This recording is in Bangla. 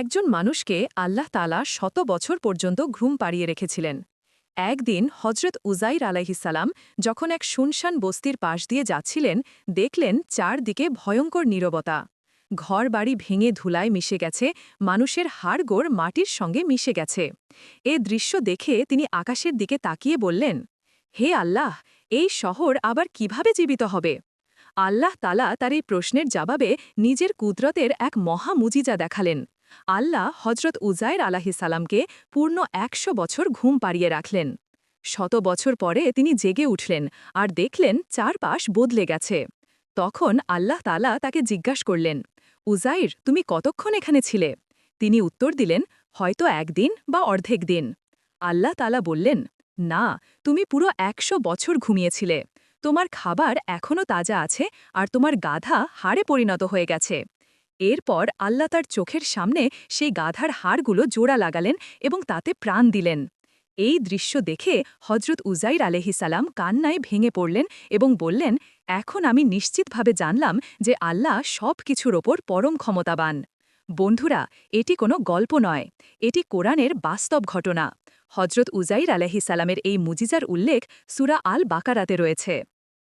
একজন মানুষকে আল্লাহ তালা শত বছর পর্যন্ত ঘুম পাড়িয়ে রেখেছিলেন। একদিন হজরত উজাইর আলাহিসাল্লাম যখন এক শুনশান বস্তির পাশ দিয়ে যাচ্ছিলেন, দেখলেন চারদিকে ভয়ঙ্কর নীরবতা। ঘর বাড়ি ভেঙে ধুলায় মিশে গেছে, মানুষের হাড়গোড় মাটির সঙ্গে মিশে গেছে। এ দৃশ্য দেখে তিনি আকাশের দিকে তাকিয়ে বললেন, হে আল্লাহ, এই শহর আবার কীভাবে জীবিত হবে? আল্লাহ তালা তার এই প্রশ্নের জবাবে নিজের কুদরতের এক মহা মুজিজা দেখালেন। আল্লাহ হজরত উজাইর আলাহিসাল্লামকে পূর্ণ একশো বছর ঘুম পাড়িয়ে রাখলেন। শত বছর পরে তিনি জেগে উঠলেন আর দেখলেন চারপাশ বদলে গেছে। তখন আল্লাহ তালা তাকে জিজ্ঞাস করলেন উজাইর তুমি কতক্ষণ এখানে ছিলে? তিনি উত্তর দিলেন, হয়তো একদিন বা অর্ধেক দিন। আল্লাহ তালা বললেন, না, তুমি পুরো একশো বছর ঘুমিয়েছিলে। তোমার খাবার এখনও তাজা আছে আর তোমার গাধা হাড়ে পরিণত হয়ে গেছে। এরপর আল্লাহ তার চোখের সামনে সেই গাধার হাড়গুলো জোড়া লাগালেন এবং তাতে প্রাণ দিলেন। এই দৃশ্য দেখে হজরত উজাইর আলহিসাল্লাম কান্নায় ভেঙে পড়লেন এবং বললেন, এখন আমি নিশ্চিতভাবে জানলাম যে আল্লাহ সব কিছুর ওপর পরম ক্ষমতাবান। বন্ধুরা, এটি কোনো গল্প নয়, এটি কোরআনের বাস্তব ঘটনা। হজরত উজাইর আলহিসাল্লামের এই মুজিজার উল্লেখ সুরা আল বাকারাতে রয়েছে।